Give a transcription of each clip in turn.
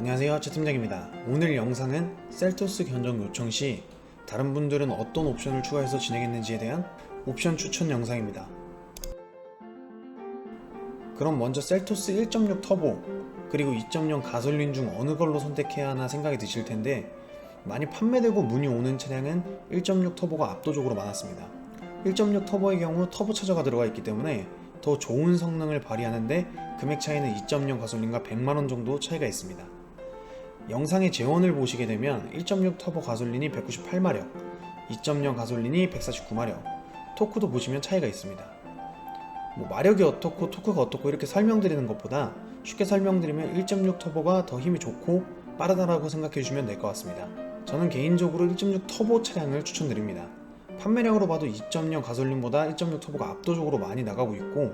안녕하세요 최 팀장입니다. 오늘 영상은 셀토스 견적 요청 시 다른 분들은 어떤 옵션을 추가해서 진행했는지에 대한 옵션 추천 영상입니다. 그럼 먼저 셀토스 1.6 터보 그리고 2.0 가솔린 중 어느 걸로 선택해야 하나 생각이 드실 텐데 많이 판매되고 문의 오는 차량은 1.6 터보가 압도적으로 많았습니다. 1.6 터보의 경우 터보 차저가 들어가 있기 때문에 더 좋은 성능을 발휘하는데 금액 차이는 2.0 가솔린과 100만원 정도 차이가 있습니다. 영상의 재원을 보시게 되면 1.6 터보 가솔린이 198마력, 2.0 가솔린이 149마력, 토크도 보시면 차이가 있습니다. 뭐 마력이 어떻고 토크가 어떻고 이렇게 설명드리는 것보다 쉽게 설명드리면 1.6 터보가 더 힘이 좋고 빠르다라고 생각해 주시면 될 것 같습니다. 저는 개인적으로 1.6 터보 차량을 추천드립니다. 판매량으로 봐도 2.0 가솔린보다 1.6 터보가 압도적으로 많이 나가고 있고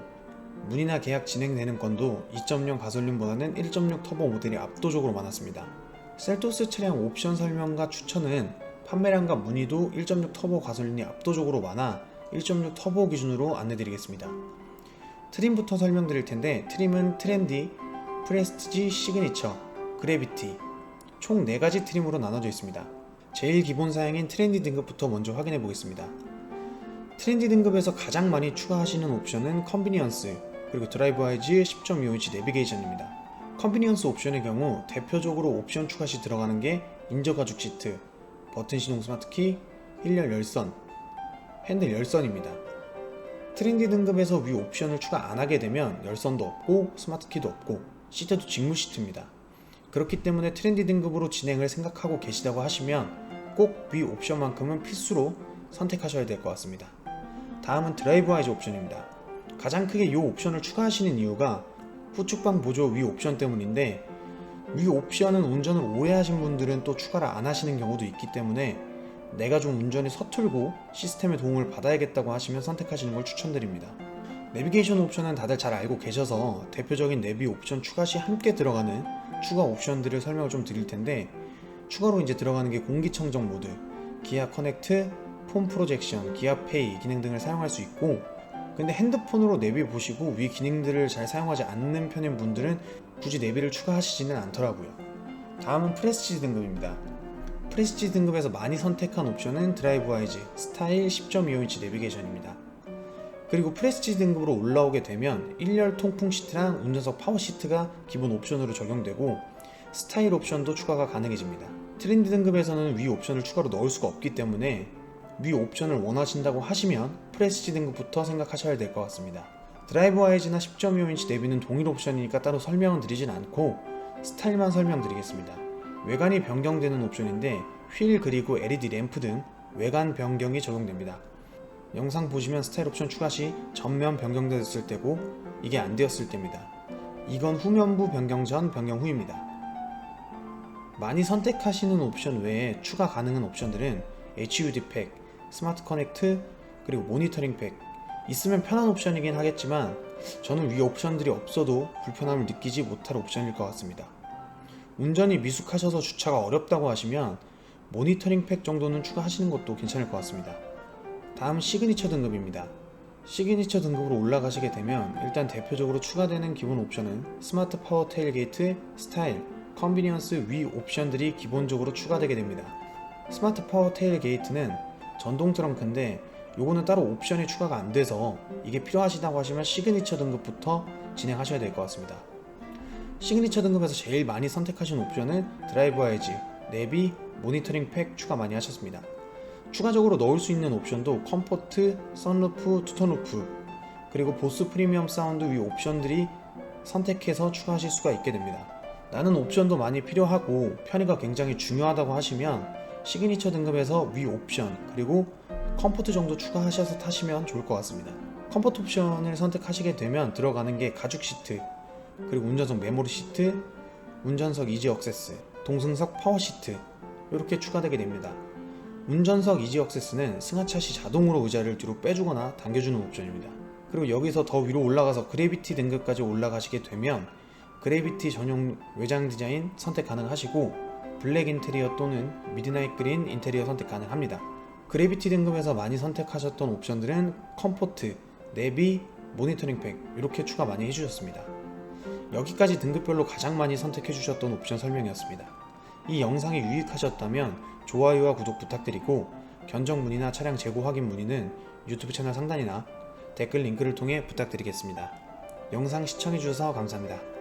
문의나 계약 진행되는 건도 2.0 가솔린보다는 1.6 터보 모델이 압도적으로 많았습니다. 셀토스 차량 옵션 설명과 추천은 판매량과 문의도 1.6 터보 가솔린이 압도적으로 많아 1.6 터보 기준으로 안내드리겠습니다. 트림부터 설명드릴 텐데 트림은 트렌디, 프레스티지, 시그니처, 그래비티 총 4가지 트림으로 나눠져 있습니다. 제일 기본 사양인 트렌디 등급부터 먼저 확인해 보겠습니다. 트렌디 등급에서 가장 많이 추가하시는 옵션은 컨비니언스 그리고 드라이브 아이즈 10.25인치 내비게이션입니다. 컨비니언스 옵션의 경우 대표적으로 옵션 추가 시 들어가는 게 인저 가죽 시트, 버튼 시동 스마트키, 1열 열선, 핸들 열선입니다. 트렌디 등급에서 위 옵션을 추가 안 하게 되면 열선도 없고 스마트키도 없고 시트도 직무 시트입니다. 그렇기 때문에 트렌디 등급으로 진행을 생각하고 계시다고 하시면 꼭 위 옵션만큼은 필수로 선택하셔야 될 것 같습니다. 다음은 드라이브 아이즈 옵션입니다. 가장 크게 이 옵션을 추가하시는 이유가 후측방 보조 위 옵션 때문인데 위 옵션은 운전을 오래 하신 분들은 또 추가를 안 하시는 경우도 있기 때문에 내가 좀 운전이 서툴고 시스템의 도움을 받아야겠다고 하시면 선택하시는 걸 추천드립니다. 내비게이션 옵션은 다들 잘 알고 계셔서 대표적인 내비 옵션 추가 시 함께 들어가는 추가 옵션들을 설명을 좀 드릴 텐데 추가로 이제 들어가는 게 공기청정 모드, 기아 커넥트, 폰 프로젝션, 기아 페이 기능 등을 사용할 수 있고 근데 핸드폰으로 내비 보시고 위 기능들을 잘 사용하지 않는 편인 분들은 굳이 내비를 추가하시지는 않더라고요. 다음은 프레스티지 등급입니다. 프레스티지 등급에서 많이 선택한 옵션은 드라이브 아이즈, 스타일 10.25인치 내비게이션입니다. 그리고 프레스티지 등급으로 올라오게 되면 1열 통풍 시트랑 운전석 파워 시트가 기본 옵션으로 적용되고 스타일 옵션도 추가가 가능해집니다. 트렌드 등급에서는 위 옵션을 추가로 넣을 수가 없기 때문에 위 옵션을 원하신다고 하시면 프레스티 등급부터 생각하셔야 될 것 같습니다. 드라이브 아이즈나 10.25인치 내비는 동일 옵션이니까 따로 설명은 드리진 않고 스타일만 설명드리겠습니다. 외관이 변경되는 옵션인데 휠 그리고 LED 램프 등 외관 변경이 적용됩니다. 영상 보시면 스타일 옵션 추가 시 전면 변경되었을 때고 이게 안 되었을 때입니다. 이건 후면부 변경 전 변경 후입니다. 많이 선택하시는 옵션 외에 추가 가능한 옵션들은 HUD 팩, 스마트 커넥트, 그리고 모니터링 팩 있으면 편한 옵션이긴 하겠지만 저는 위 옵션들이 없어도 불편함을 느끼지 못할 옵션일 것 같습니다. 운전이 미숙하셔서 주차가 어렵다고 하시면 모니터링 팩 정도는 추가하시는 것도 괜찮을 것 같습니다. 다음 시그니처 등급입니다. 시그니처 등급으로 올라가시게 되면 일단 대표적으로 추가되는 기본 옵션은 스마트 파워 테일게이트, 스타일, 컨비니언스 위 옵션들이 기본적으로 추가되게 됩니다. 스마트 파워 테일게이트는 전동 트렁크인데 요거는 따로 옵션이 추가가 안 돼서 이게 필요하시다고 하시면 시그니처 등급부터 진행하셔야 될 것 같습니다. 시그니처 등급에서 제일 많이 선택하신 옵션은 드라이브 아이즈, 내비, 모니터링 팩 추가 많이 하셨습니다. 추가적으로 넣을 수 있는 옵션도 컴포트, 선루프, 투톤루프 그리고 보스 프리미엄 사운드 위 옵션들이 선택해서 추가하실 수가 있게 됩니다. 나는 옵션도 많이 필요하고 편의가 굉장히 중요하다고 하시면 시그니처 등급에서 위 옵션 그리고 컴포트 정도 추가하셔서 타시면 좋을 것 같습니다. 컴포트 옵션을 선택하시게 되면 들어가는 게 가죽 시트 그리고 운전석 메모리 시트, 운전석 이지 억세스, 동승석 파워 시트 이렇게 추가되게 됩니다. 운전석 이지 억세스는 승하차 시 자동으로 의자를 뒤로 빼주거나 당겨주는 옵션입니다. 그리고 여기서 더 위로 올라가서 그래비티 등급까지 올라가시게 되면 그래비티 전용 외장 디자인 선택 가능하시고 블랙 인테리어 또는 미드나잇 그린 인테리어 선택 가능합니다. 그래비티 등급에서 많이 선택하셨던 옵션들은 컴포트, 내비, 모니터링 팩 이렇게 추가 많이 해주셨습니다. 여기까지 등급별로 가장 많이 선택해 주셨던 옵션 설명이었습니다. 이 영상이 유익하셨다면 좋아요와 구독 부탁드리고 견적 문의나 차량 재고 확인 문의는 유튜브 채널 상단이나 댓글 링크를 통해 부탁드리겠습니다. 영상 시청해 주셔서 감사합니다.